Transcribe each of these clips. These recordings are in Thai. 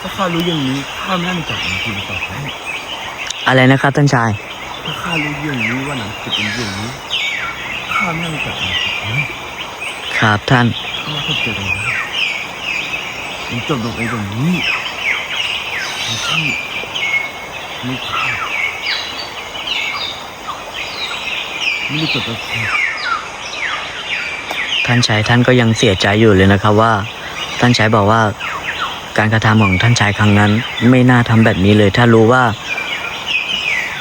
ถ้าข้ารู้อย่างนี้ข้าไม่น่าจะจับมันทีดีกว่าครับอะไรนะครับท่านชาย ถ้าข้ารู้อย่างนี้ว่าหนังจะเป็นอย่างนี้ข้าไม่น่าจะจับมันทีครับครับท่านข้าเข้าใจแล้วมันจบลงเองแบบนี้ไม่ใช่ไม่ข้าไม่ได้จบแล้วครับท่านชายท่านก็ยังเสียใจอยู่เลยนะครับว่า ท่านชายบอกว่า การกระทำของท่านชายครั้งนั้น ไม่น่าทำแบบนี้เลย ถ้ารู้ว่า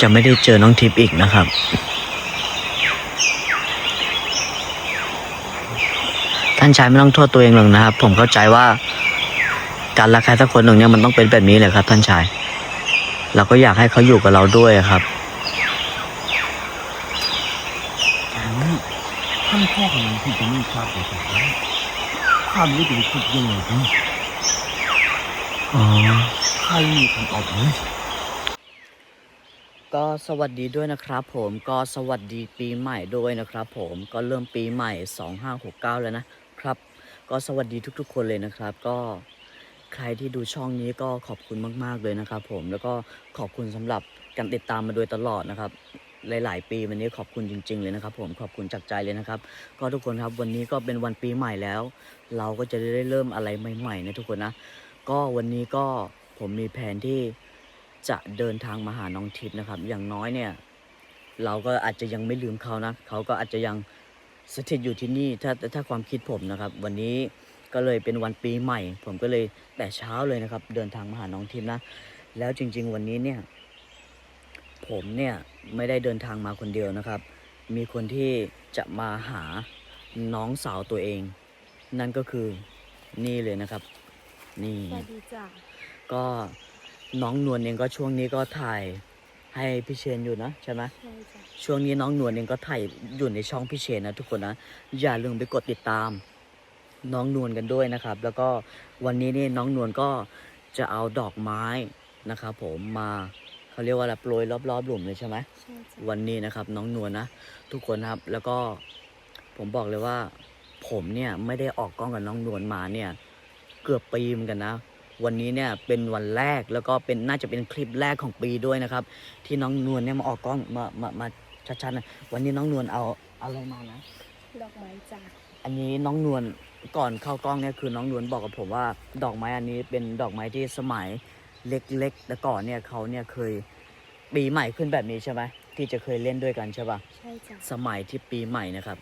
จะไม่ได้เจอน้องทิพย์อีกนะครับ ท่านชายไม่ต้องโทษตัวเองหรอกนะครับ ผมเข้าใจว่า การรักใครสักคนหนึ่งเนี่ยมันต้องเป็นแบบนี้แหละครับ ท่านชาย เราก็อยากให้เขาอยู่กับเราด้วยครับท่านพ่อของมันที่จะไม่ทราบเลยครับข้ามรู้จะไปคิดยังไงดีอ๋อ ข้าไม่มีคำตอบเลยก็สวัสดีด้วยนะครับผมก็สวัสดีปีใหม่ด้วยนะครับ ผมก็เริ่มปีใหม่ 2569 แล้วนะครับ ก็สวัสดีทุกๆ คนเลยนะครับ ก็ใครที่ดูช่องนี้ก็ขอบคุณมากๆเลยนะครับ ผมแล้วก็ขอบคุณสำหรับการติดตามมาโดยตลอดนะครับ หลาย ๆ ปีวันนี้ขอบคุณจริง ๆ เลยนะครับ ผมขอบคุณจากใจเลยนะครับ ก็ทุกคนครับวันนี้ก็เป็นวันปีใหม่แล้ว เราก็จะได้เริ่มอะไรใหม่ๆนะทุกคนนะ ก็วันนี้ก็ ผมมีแผนที่จะเดินทางมาหาน้องทิพย์นะครับ อย่างน้อยเนี่ย เราก็อาจจะยังไม่ลืมเขานะเขาก็อาจจะยังสถิตอยู่ที่นี่ถ้าถ้าความคิดผมนะครับ วันนี้ก็เลยเป็นวันปีใหม่ ผมก็เลยแต่เช้าเลยนะครับ เดินทางมาหาน้องทิพย์นะ แล้วจริง ๆ วันนี้เนี่ย ผมเนี่ยไม่ได้เดินทางมาคนเดียวนะครับ มีคนที่จะมาหาน้องสาวตัวเอง นั่นก็คือนี่เลยนะครับ นี่สวัสดีจ้ะ ก็น้องนวลเองก็ช่วงนี้ก็ถ่ายให้พี่เชนอยู่นะใช่ไหมใช่จ้ะช่วงนี้น้องนวลเองก็ถ่ายอยู่ในช่องพี่เชนนะทุกคนนะอย่าลืมไปกดติดตาม น้องนวลกันด้วยนะครับ แล้วก็วันนี้นี่น้องนวลก็จะเอาดอกไม้นะครับผมมาเขาเรียกว่าอะไรโปรยรอบๆหลุมเลยใช่ไหม ใช่จ้ะวันนี้นะครับน้องนวลนะทุกคนครับแล้วก็ผมบอกเลยว่า ผมเนี่ยไม่ได้ออกกล้องกับน้องนวลมาเนี่ย เกือบปีเหมือนกันนะ วันนี้เนี่ยเป็นวันแรกแล้วก็เป็นน่าจะเป็นคลิปแรกของปีด้วยนะครับ ที่น้องนวลเนี่ยมาออกกล้องมามามาชัดๆนะวันนี้น้องนวลเอาเอาอะไรมานะดอกไม้จ้ะอันนี้น้องนวลก่อนเข้ากล้องเนี่ยคือน้องนวลบอกกับผมว่า ดอกไม้อันนี้เป็นดอกไม้ที่สมัยเล็กๆแต่ก่อนเนี่ยเขาเนี่ยเคยปีใหม่ขึ้นแบบนี้ใช่ไหมที่จะเคยเล่นด้วยกันใช่ปะใช่จ้ะสมัยที่ปีใหม่นะครับ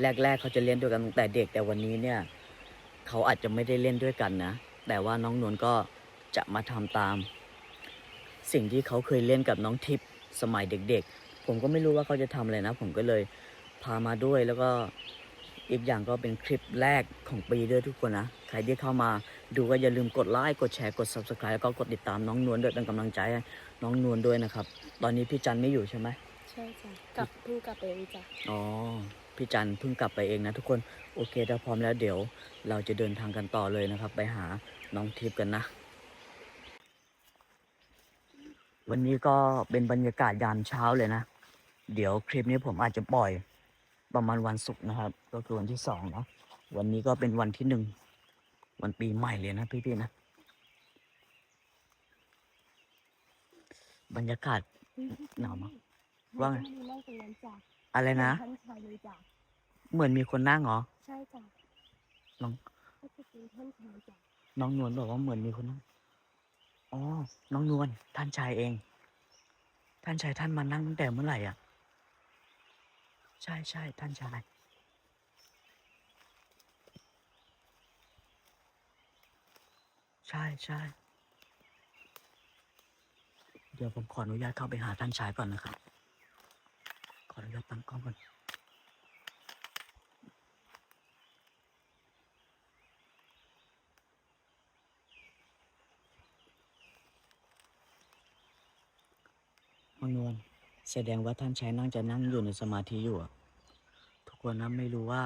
แรกๆเขาจะเล่นด้วยกันตั้งแต่เด็กแต่วันนี้เนี่ย เขาอาจจะไม่ได้เล่นด้วยกันนะ แต่ว่าน้องนวลก็จะมาทำตาม สิ่งที่เขาเคยเล่นกับน้องทิพย์สมัยเด็กๆ ผมก็ไม่รู้ว่าเขาจะทำอะไรนะ ผมก็เลยพามาด้วยแล้วก็อีกอย่างก็เป็นคลิปแรกของปีด้วยทุกคนนะ ใครที่เข้ามาดูก็อย่าลืมกดไลค์ กดแชร์ กด subscribe แล้วก็กดติดตามน้องนวลด้วยเป็นกำลังใจให้น้องนวลด้วยนะครับ ตอนนี้พี่จันไม่อยู่ใช่ไหมใช่จ้ะกลับเพิ่งกลับไปเองจ้ะอ๋อ พี่จันเพิ่งกลับไปเองนะทุกคน โอเคถ้าพร้อมแล้วเดี๋ยว เราจะเดินทางกันต่อเลยนะครับ ไปหา น้องทิพย์กันนะ วันนี้ก็เป็นบรรยากาศยามเช้าเลยนะ เดี๋ยวคลิปนี้ผมอาจจะปล่อยประมาณวันศุกร์นะครับ ก็คือวันที่สองเนาะวันนี้ก็เป็นวันที่หนึ่งวันปีใหม่เลยนะพี่ๆนะ บรรยากาศหนาวมั้ยว่าไงม่นั่งตรงนั้นจ้ะอะไรนะท่านชายเลยจ้ะเหมือนมีคนนั่งเหรอ ใช่จ้ะลองก็จะเป็ น้องนวลบอกว่าเหมือนมีคนนั่งอ๋อ น้องนวลท่านชายเอง ท่านชายท่านมานั่งตั้งแต่เมื่อไหร่อะ ใช่ใช่ท่านชายใช่ใช่เดี๋ยวผมขออนุญาตเข้าไปหาท่านชายก่อนนะครับ ขออนุญาตตั้งกล้องก่อน น้องนวลแสดงว่าท่านชายนั่งจะนั่งอยู่ในสมาธิอยู่ทุกคนนะไม่รู้ว่า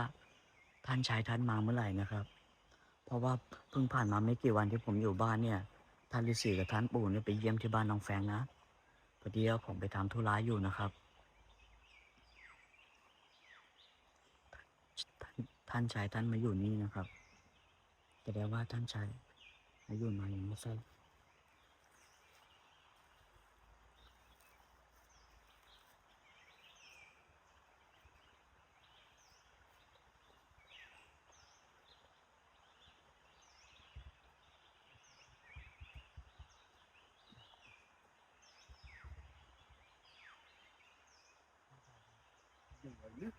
ท่านชายท่านมาเมื่อไหร่นะครับ เพราะว่าเพิ่งผ่านมาไม่กี่วันที่ผมอยู่บ้านเนี่ยท่านฤาษีกับท่านปู่เนี่ยไปเยี่ยมที่บ้านน้องแฟงนะพอดีว่าผมไปทำธุระอยู่นะครับท่านท่านชายท่านมาอยู่นี่นะครับแสดงว่าท่านชายอายุมาอยังไม่ใช่ ยังไงลึก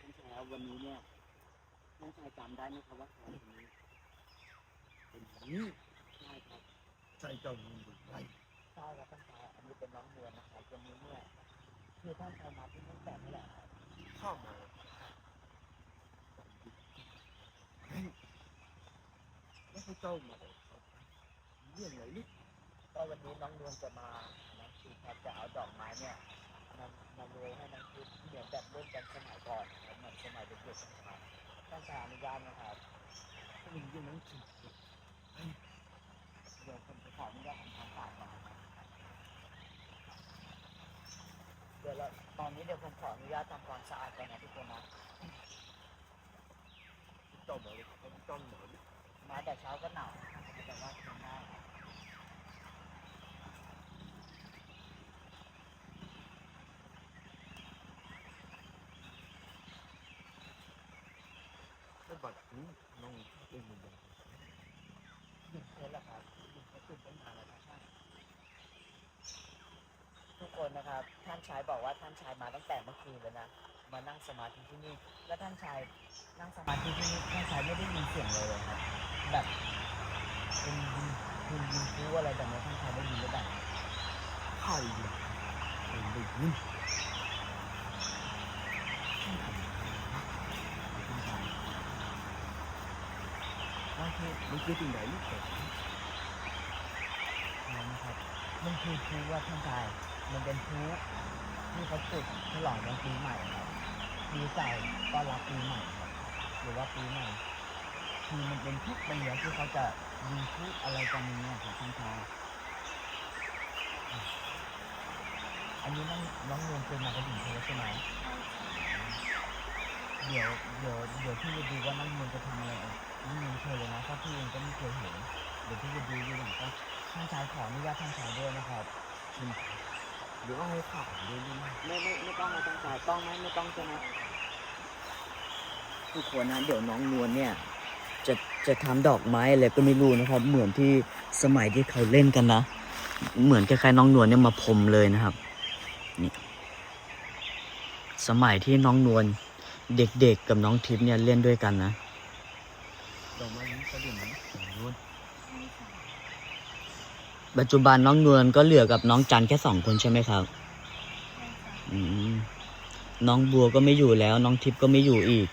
ท่านชายครับ วันนี้เนี่ยท่านชายจำได้ไหมครับว่าใครคนนี้เป็นนี้ใช่ครับใจเจ้ามันอยู่ไรใช่ครับท่านชายอันนี้เป็นน้องเรือนนะครับวันนี้เนี่ยคือท่านชายมาที่นี่แต่นี่แหละครับเข้ามาเฮ้ยแล้วเขาเจ้ามาเลยครับเรื่องอะไรลึกก็วันนี้น้องเรือนจะมาน้องคือครับจะเอาดอกไม้เนี่ย มามาโรยให้น้องคือเหมือนแบบเล่นกันสมัยก่อนนะครับเหมือนสมัยเด็กๆนะครับท่านชายอนุญาตนะครับถ้ามันยังนั้นจริงเดี๋ยวผมจะขออนุญาตทำความสะอาดก่อนนะครับเดี๋ยวเราตอนนี้เดี๋ยวผมขออนุญาตทำความสะอาดก่อนนะทุกคนนะเจ้มาเลยครับเจ้มาเลยมาแต่เช้าก็หนาวแต่ว่าทำได้ครับแล้วบัดนี้น้อง เป็นยังไงหยุดเทสล้วครับหยุดเทสตื่นเต้นมาแล้วนะครับทุกคนนะครับ ท่านชายบอกว่าท่านชายมาตั้งแต่เมื่อคืนแล้วนะ มานั่งสมาธิที่นี่ แล้วท่านชายนั่งสมาธิที่นี่ท่านชายไม่ได้ยินเสียงเลยเลยครับ แบบเป็นยินคุณยินคูอะไรแบบนี้ท่านชายได้ยินหรือเปล่าใครยู่เป็นได้ยิน บางที มันคือที่ไหนลึกแต่อะไรนะครับมันคือพลุว่าท่านชายมันเป็นพลุที่เขาจุดฉลองวันปีใหม่ครับปีเก่าต้อนรับปีใหม่ครับหรือว่าปีใหม่คือมันเป็นทุกปีอะที่เขาจะดูทุกอะไรกันอย่างเงี้ยครับท่านชายอันนี้น้องน้องเรียนเป็นมากระดิ่งเทใช่ไหมเดี๋ยวเดี๋ยวเดี๋ยวพี่จะดูว่าน้องเรียนจะทำอะไร น้องเรียนเชิญเลยนะเพราะพี่เองก็ไม่เคยเห็นเดี๋ยวพี่จะดูอยู่อย่างก็ท่านชายขออนุญาตท่านชายด้วยนะครับหรือเอาให้ข่าวเรื่องนี้ไหมไม่ไม่ไม่ต้องนะท่านชายต้องไหมไม่ต้องใช่ไหมทุกคนนะเดี๋ยวน้องนวลเนี่ยจะจะทำดอกไม้อะไรก็ไม่รู้นะครับ เหมือนที่สมัยที่เขาเล่นกันนะ เหมือนคล้ายๆน้องนวลเนี่ยมาพรมเลยนะครับนี่สมัยที่น้องนวลเด็กๆกับน้องทิพย์เนี่ยเล่นด้วยกันนะ ดอกไม้นี้ก็เดี๋ยวนี้สมรวนใช่ค่ะปัจจุบันน้องนวลก็เหลือกับน้องจันแค่สองคนใช่ไหมครับ อืมน้องบัวก็ไม่อยู่แล้ว น้องทิพย์ก็ไม่อยู่อีก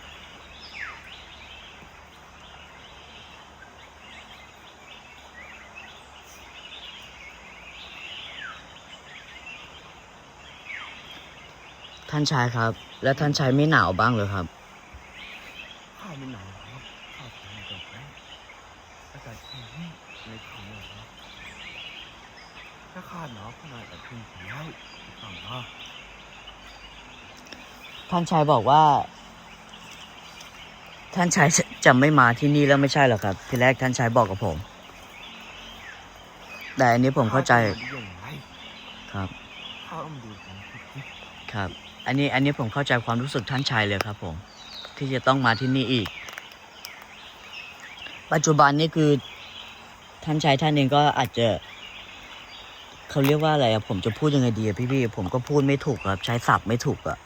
ท่านชายครับ แล้วท่านชายไม่หนาวบ้างเหรอครับ ข้าวไม่หนาวครับข้าวแข็งแบบนั้นอากาศที่นี่ในเขาเหรอ ถ้าข้าหนาวขนาดแต่พึ่งแล้วต่างว่าท่านชายบอกว่า ท่านชายจะจะไม่มาที่นี่แล้วไม่ใช่เหรอครับ ทีแรกท่านชายบอกกับผม แต่อันนี้ผมเข้าใจยังไงครับข้าวต้องดูของคิดครับ อันนี้อันนี้ผมเข้าใจความรู้สึกท่านชายเลยครับ ผม ที่จะต้องมาที่นี่อีก ปัจจุบันนี่คือท่านชายท่านเองก็อาจจะ เขาเรียกว่าอะไรอะผมจะพูดยังไงดีอะพี่ๆผมก็พูดไม่ถูกครับ ใช้ศัพท์ไม่ถูกอะ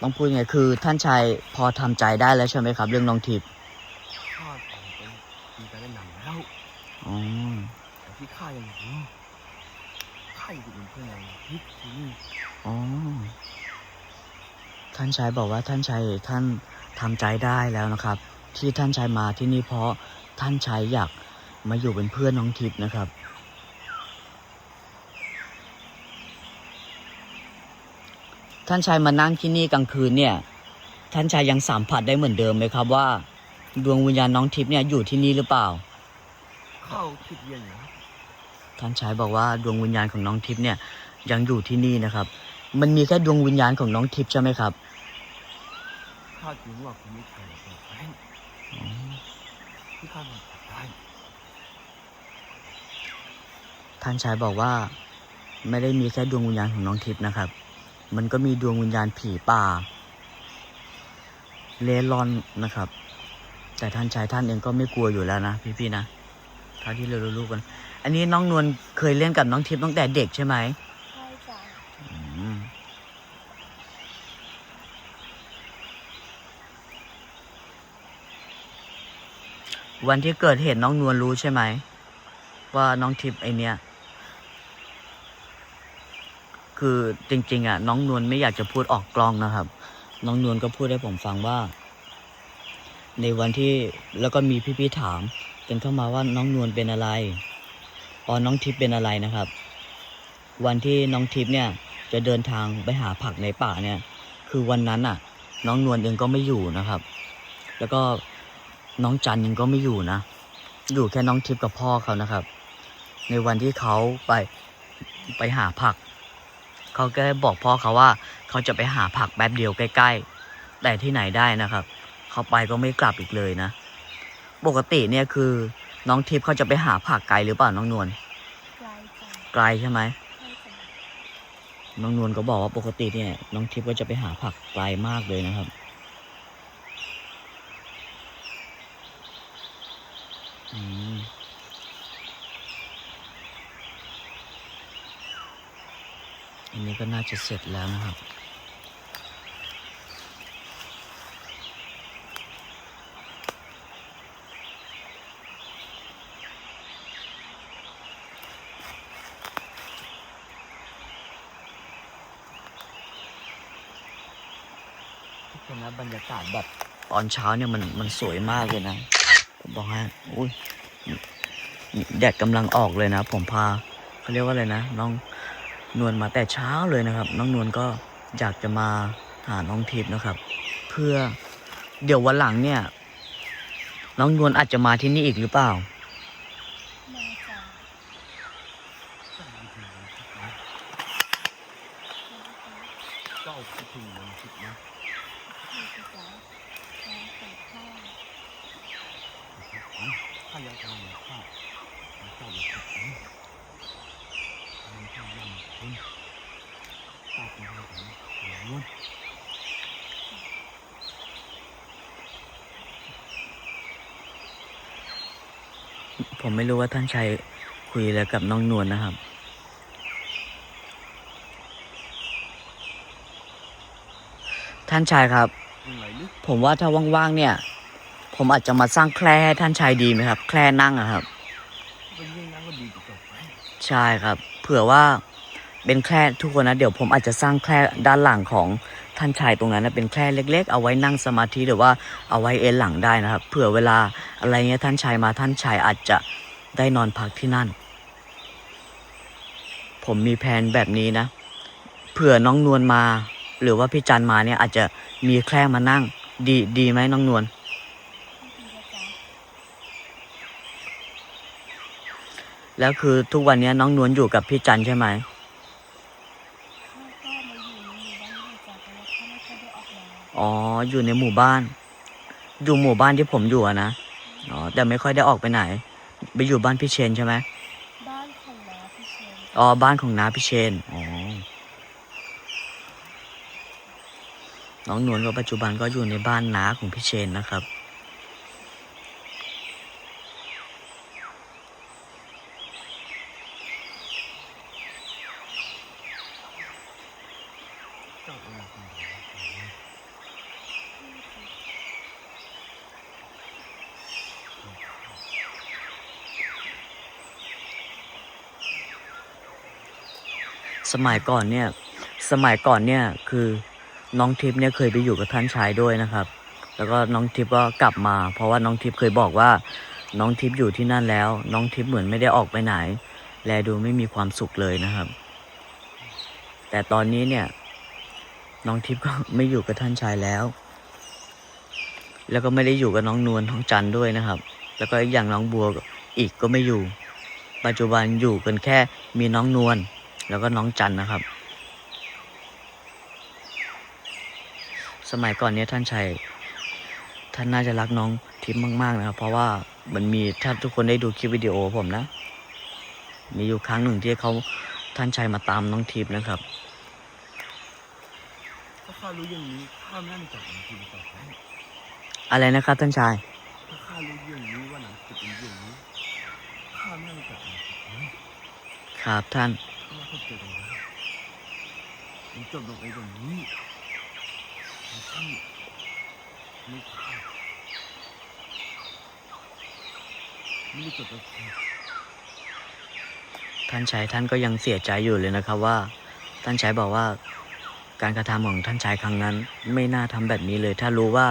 ต้องพูดยังไงคือ ท่านชายพอทำใจได้แล้วใช่ไหมครับ เรื่องน้องทิพย์ข้าแต่งเป็นมีการได้นำแล้วอ๋อแต่ที่ข้ายังรู้ข้าอยู่เป็นเพื่อนในทิพย์ที่นี่อ๋อท่านชายบอกว่าท่านชายท่านทำใจได้แล้วนะครับ ที่ท่านชายมาที่นี่เพราะท่านชายอยากมาอยู่เป็นเพื่อนน้องทิพย์นะครับ ท่านชายมานั่งที่นี่กลางคืนเนี่ย ท่านชายยังสัมผัสได้เหมือนเดิมไหมครับว่า ดวงวิญญาณน้องทิพย์เนี่ยอยู่ที่นี่หรือเปล่าข้าคิดยังไงท่านชายบอกว่าดวงวิญญาณของน้องทิพย์เนี่ยยังอยู่ที่นี่นะครับ มันมีแค่ดวงวิญญาณของน้องทิพย์ใช่ไหมครับข้าจึงว่าคุณไม่แข็งแรงอ๋อข้ามันออกได้ท่านชายบอกว่า ไม่ได้มีแค่ดวงวิญญาณของน้องทิพย์นะครับ มันก็มีดวงวิญญาณผีป่า เลรอนนะครับ แต่ท่านชายท่านเองก็ไม่กลัวอยู่แล้วนะพี่ๆนะเท่าที่เรารู้กัน อันนี้น้องนวลเคยเล่นกับน้องทิพย์ตั้งแต่เด็กใช่ไหมใช่จ้ะวันที่เกิดเหตุน้องนวลรู้ใช่ไหม ว่าน้องทิพย์ไอเนี้ย คือจริง ๆ อะ น้องนวลไม่อยากจะพูดออกกล้องนะครับ น้องนวลก็พูดให้ผมฟังว่า ในวันที่แล้วก็มีพี่ๆถามกันเข้ามาว่าน้องนวลเป็นอะไรอ๋อน้องทิพย์เป็นอะไรนะครับ วันที่น้องทิพย์เนี่ย จะเดินทางไปหาผักในป่าเนี่ย คือวันนั้นอะ น้องนวลเองก็ไม่อยู่นะครับ แล้วก็น้องจันเองก็ไม่อยู่นะอยู่แค่น้องทิพย์กับพ่อเขานะครับ ในวันที่เขาไปไปหาผัก เขาก็ได้บอกพ่อเขาว่าเขาจะไปหาผักแป๊บเดียวใกล้ ๆ แต่ที่ไหนได้นะครับ เขาไปก็ไม่กลับอีกเลยนะ ปกติเนี่ยคือน้องทิพย์เขาจะไปหาผักไกลหรือเปล่าน้องนวลไกลจ้ะไกลใช่ไหมใช่จ้ะน้องนวลก็บอกว่าปกติเนี่ย น้องทิพย์ก็จะไปหาผักไกลมากเลยนะครับ อืมอันนี้ ก็น่าจะเสร็จแล้วนะครับทุกคนนะบรรยากาศแบบตอนเช้าเนี่ยมันมันสวยมากเลยนะผมบอกให้อุ้ยแดดกำลังออกเลยนะ ผมพาเขาเรียกว่าอะไรนะน้อง นวลมาแต่เช้าเลยนะครับ น้องนวลก็อยากจะมาหาน้องทิพย์นะครับ เพื่อเดี๋ยววันหลังเนี่ย น้องนวลอาจจะมาที่นี่อีกหรือเปล่าจ้ะ เจ้าคิดถึงน้องทิพย์นะ คือจ้ะน้องใส่ข้าว ข้ายังทำข้าเจ้าอย่าคิดนะทำข้ายังคุณข้าเป็นคนของนวล ผมไม่รู้ว่าท่านชัยคุยอะไรกับน้องนวลนะครับ ท่านชายครับยังไงลึกผมว่าถ้าว่างๆเนี่ย ผมอาจจะมาสร้างแคร่ให้ท่านชายดีไหมครับ แคร่นั่งอะครับเป็นยิ่งนั้นก็ดีกว่าจบไปใช่ครับ เผื่อว่า เป็นแคร่ทุกคนนะเดี๋ยวผมอาจจะสร้างแคร่ด้านหลังของท่านชายตรงนั้นนะเป็นแคร่เล็ก ๆ เอาไว้นั่งสมาธิหรือว่าเอาไว้เอนหลังได้นะครับเผื่อเวลาอะไรเงี้ยท่านชายมาท่านชายอาจจะได้นอนพักที่นั่น ผมมีแผนแบบนี้นะ เผื่อน้องนวลมา หรือว่าพี่จันมาเนี่ยอาจจะมีแคร่มานั่ง ดีดีไหมน้องนวลแล้วคือทุกวันนี้น้องนวลอยู่กับพี่จันใช่ไหม ข้าก็มาอยู่ในหมู่บ้านนี่จ้ะแต่ว่าข้าไม่ค่อยได้อ อกมาอ๋อ อยู่ในหมู่บ้าน อยู่หมู่บ้านที่ผมอยู่อะนะ อ๋อ แต่ไม่ค่อยได้ออกไปไหน ไปอยู่บ้านพี่เชนใช่ไหมบ้านของน้าพี่เชนอ๋อ บ้านของน้าพี่เชน อ๋อ น้องนวลก็ปัจจุบันก็อยู่ในบ้านน้าของพี่เชนนะครับ เจ้าเป็นคนของนวล ส มัยก่อนเนี่ย สมัยก่อนเนี่ยคือน้องทิพย์เนี่ยเคยไปอยู่กับท่านชายด้วยนะครับ แล้วก็น้องทิพย์ก็กลับมา เพราะว่าน้องทิพย์เคยบอกว่า น้องทิพย์อยู่ที่นั่นแล้ว น้องทิพย์เหมือนไม่ได้ออกไปไหน แลดูไม่มีความสุขเลยนะครับ แต่ตอนนี้เนี่ยน้องทิพย์ก็ไม่อยู่กับท่านชายแล้ว แล้วก็ไม่ได้อยู่กับน้องนวลน้องจันด้วยนะครับ แล้วก็อีกอย่างน้องบัวอีกก็ไม่อยู่ ปัจจุบันอยู่กันแค่มีน้องนวล แล้วก็น้องจันนะครับ สมัยก่อนเนี้ยท่านชัยท่านน่าจะรักน้องทิพย์มาก ๆ นะครับ เพราะว่ามันมีถ้าทุกคนได้ดูคลิปวิดีโอผมนะ มีอยู่ครั้งหนึ่งที่เขาท่านชายมาตามน้องทิพย์นะครับถ้าข้ารู้อย่างนี้ข้าไม่น่ามีจับน้องทิพย์ต่อไปอะไรนะครับ ท่านชายถ้าข้ารู้อย่างนี้ว่าหนังจะเป็นอย่างนี้ข้าไม่น่ามีจับน้องทิพย์เลยครับท่าน เพราะว่าเขาเจอกันแล้วมัน จบลงเองอย่างนี้ไม่ใช่ไม่ข้าไม่ได้จบล้วแค่ท่านชายท่านก็ยังเสียใจอยู่เลยนะครับว่า ท่านชายบอกว่า การกระทำของท่านชายครั้งนั้น ไม่น่าทำแบบนี้เลย ถ้ารู้ว่า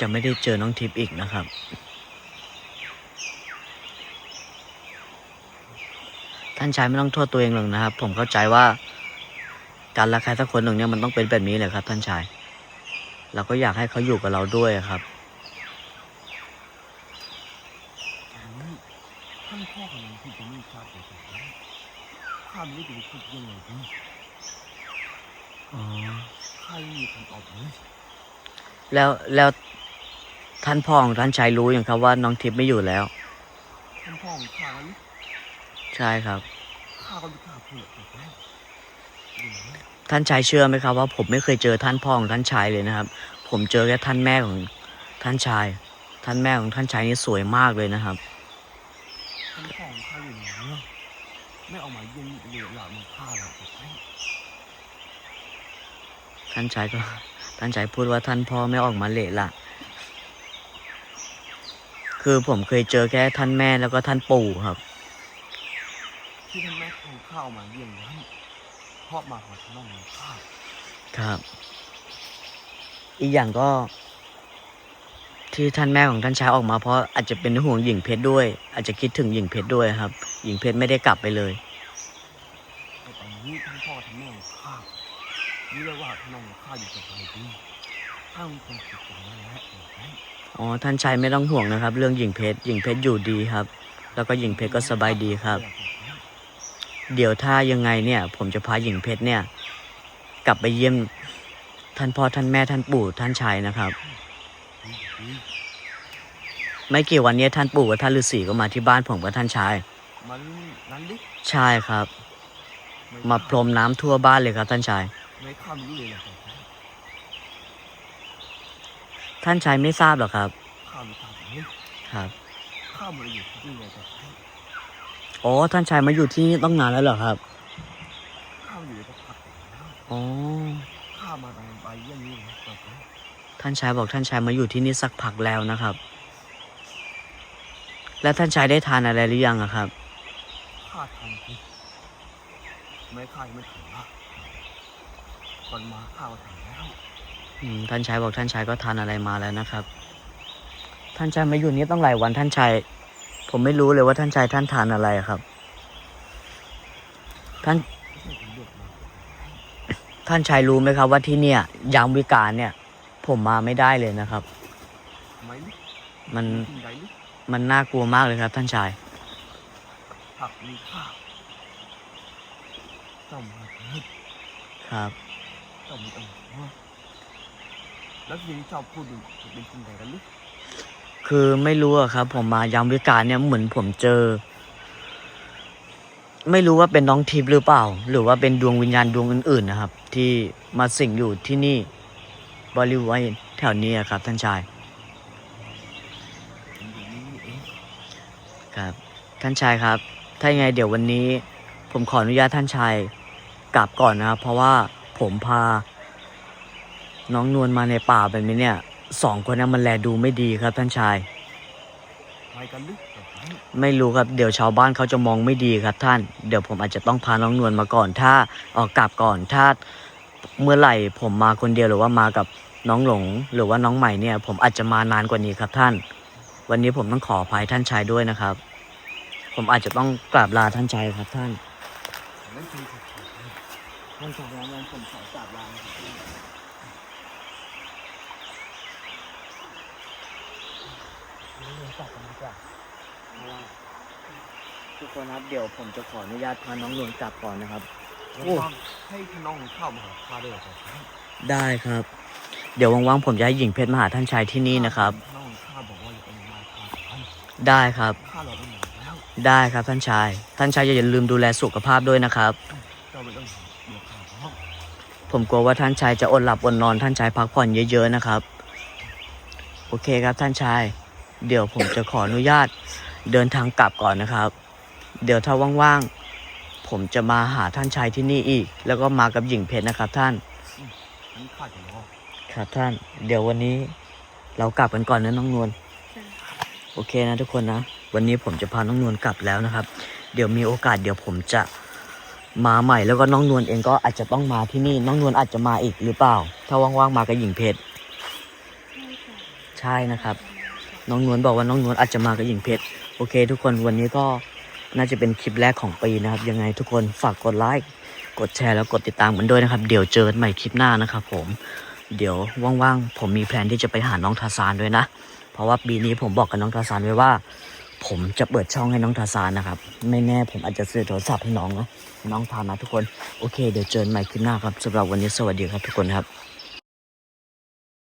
จะไม่ได้เจอน้องทิพย์อีกนะครับ ท่านชายไม่ต้องโทษตัวเองหรอกนะครับ ผมเข้าใจว่า การรักใครสักคนหนึ่งเนี่ยมันต้องเป็นแบบนี้แหละครับ ท่านชาย เราก็อยากให้เขาอยู่กับเราด้วยครับอันนี้ท่านพ่อของน้องทิพย์จะไม่ทราบเลยครับข้าไม่รู้จะไปพูดยังไงดีอ๋อข้าไม่มีคำตอบเลยแล้วแล้วท่านพ่อของท่านชายรู้อย่างครับว่าน้องทิพย์ไม่อยู่แล้ว ท่านพ่อของข้านั้นใช่ครับข้าก็ไม่กล้าพูดอีกแล้วดูนะ ท่านชายเชื่อไหมครับว่าผมไม่เคยเจอท่านพ่อของท่านชายเลยนะครับ ผมเจอแค่ท่านแม่ของท่านชาย ท่านแม่ของท่านชายนี่สวยมากเลยนะครับท่านพ่อของข้าอยู่ไหนเนี่ยไม่เอามาเยี่ยมเหลือหลานของข้าหรอกครับท่านชายก็ท่านชายพูดว่าท่านพ่อไม่ออกมาเละละคือผมเคยเจอแค่ท่านแม่แล้วก็ท่านปู่ครับ ที่ท่านแม่ของข้าเอามาเยี่ยมนั้นเพราะมาขอท่านน้องของข้าครับ อีกอย่างก็ ที่ท่านแม่ของท่านชายออกมาเพราะอาจจะเป็นห่วงหญิงเพชรด้วย อาจจะคิดถึงหญิงเพชรด้วยครับ หญิงเพชรไม่ได้กลับไปเลย แต่ตอนนี้ท่านพ่อท่านแม่ของข้านี่เรียกว่าท่านน้องของข้าอยู่กับใครดีข้าคงคิดอย่างนั้นแหละเห็นไหมอ๋อท่านชายไม่ต้องห่วงนะครับ เรื่องหญิงเพชรหญิงเพชรอยู่ดีครับ แล้วก็หญิงเพชรก็สบายดีครับ เดี๋ยวถ้ายังไงเนี่ย ผมจะพาหญิงเพชรเนี่ย กลับไปเยี่ยมท่านพ่อท่านแม่ท่านปู่ท่านชายนะครับดีดีไม่กี่วันเนี้ยท่านปู่กับท่านฤาษีก็มาที่บ้านผมกับท่านชาย มันนั้นดิใช่ครับไมาพรมน้ำทั่วบ้านเลยครับ ท่านชาย ไม่ข้าไม่รู้เลยนะครับท่านชายไม่ทราบหรอกครับ ข้าไม่ทราบเลยครับ ข้ามาอยู่ที่นี่ไงแต่ อ๋อท่านชายมาอยู่ที่นี่ต้องนานแล้วเหรอครับ ข้ามาอยู่ในพักแล้วอ๋อ ข้ามาทางไปเยี่ยมนี่นะแต่ท่านชายบอกท่านชายมาอยู่ที่นี่สักพักแล้วนะครับ แล้วท่านชายได้ทานอะไรหรือยังอะครับ ข้าทำผิดไม่ข้ายังไม่ถึงละก่อนมาข้าก็ทำแล้วอืมท่านชายบอกท่านชายก็ทานอะไรมาแล้วนะครับ ท่านชายมาอยู่นี่ต้องหลายวันท่านชาย ผมไม่รู้เลยว่าท่านชายท่านทานอะไรครับ ท่านไม่ใช่ผมเลือกมาท่านชายรู้ไหมครับ ว่าที่เนี่ย ยามวิกาลเนี่ย ผมมาไม่ได้เลยนะครับทำไมลิมันสิ่งใดลิมันน่ากลัวมากเลยครับ ท่านชายผักมีข้าเจ้ามาเถิดครับเจ้ามีต้องหัวแล้วสิ่งที่เจ้าพูดอยู่เป็นสิ่งใดกันลิ คือไม่รู้อะครับ ผมมายามวิกาลเนี่ยเหมือนผมเจอ ไม่รู้ว่าเป็นน้องทิพย์หรือเปล่า หรือว่าเป็นดวงวิญญาณดวงอื่น ๆ นะครับ ที่มาสิงอยู่ที่นี่ บริเวณแถวนี้ครับ ท่านชาย ครับ ท่านชายครับ ถ้ายังไงเดี๋ยววันนี้ ผมขออนุญาตท่านชายกลับก่อนนะครับ เพราะว่าผมพา น้องนวลมาในป่าแบบนี้เนี่ย สองคนนั้นมันแลดูไม่ดีครับท่านชายไไม่รู้ครับเดี๋ยวชาวบ้านเขาจะมองไม่ดีครับท่าน เดี๋ยวผมอาจจะต้องพาน้องนวลมาก่อนถ้าออกกลับก่อนถ้าเมื่อไหร่ผมมาคนเดียวหรือว่ามากับน้องหลง หรือว่าน้องใหม่เนี่ย ผมอาจจะมานานกว่านี้ครับท่าน วันนี้ผมต้องขออภัยท่านชายด้วยนะครับ ผมอาจจะต้องกราบลาท่านชายครับท่านนั่นคือผักท่านชายแล้วผมขอกราบลานะครับ ทุก คนครับเดี๋ยวผมจะขออนุญาตพาน้องนวลกลับก่อนนะครับ โอ้ว่างๆให้ท่านน้องเข้ามาหาข้าด้วยเหรอครับได้ครับ เดี๋ยวว่างๆผมจะให้หญิงเพชรมาหาท่านชายที่นี่นะครับ น้องข้าบอกว่าอย่าไปมาทานกันได้ครับ ข้าเราไปไหนแล้วได้ครับท่านชาย ท่านชายอย่าลืมดูแลสุขภาพด้วยนะครับ เจ้าไม่ต้องห่วงเดี๋ยวข้าร้องผมกลัวว่าท่านชายจะอดหลับอดนอนท่านชายพักผ่อนเยอะๆนะครับ โอเคครับท่านชาย เดี๋ยวผมจะขออนุญาตเดินทางกลับก่อนนะครับ เดี๋ยวถ้าว่างๆ ผมจะมาหาท่านชายที่นี่อีก แล้วก็มากับหญิงเพชรนะครับท่านงั้นข้าจะรอครับท่าน เดี๋ยววันนี้เรากลับกันก่อนนะน้องนวลจ้ะโอเคนะทุกคนนะ วันนี้ผมจะพาน้องนวลกลับแล้วนะครับ เดี๋ยวมีโอกาสเดี๋ยวผมจะมาใหม่แล้วก็น้องนวลเองก็อาจจะต้องมาที่นี่ น้องนวลอาจจะมาอีกหรือเปล่า ถ้าว่างๆมากับหญิงเพชร ใช่ค่ะใช่นะครับ น้องนวลบอกว่าน้องนวลอาจจะมากับหญิงเพชร โอเค ทุกคนวันนี้ก็ น่าจะเป็นคลิปแรกของปีนะครับ ยังไงทุกคนฝากกดไลค์กดแชร์แล้วกดติดตามกันด้วยนะครับ เดี๋ยวเจอกันใหม่คลิปหน้านะครับผมเดี๋ยวว่างๆผมมีแผนที่จะไปหาน้องทาซานด้วยนะ เพราะว่าปีนี้ผมบอกกับน้องทาซานไว้ว่า ผมจะเปิดช่องให้น้องทาซานนะครับ ไม่แน่ผมอาจจะซื้อโทรศัพท์ให้น้องนะน้องทำนะทุกคนโอเค เดี๋ยวเจอกันใหม่คลิปหน้าครับสำหรับวันนี้สวัสดีครับทุกคนครับ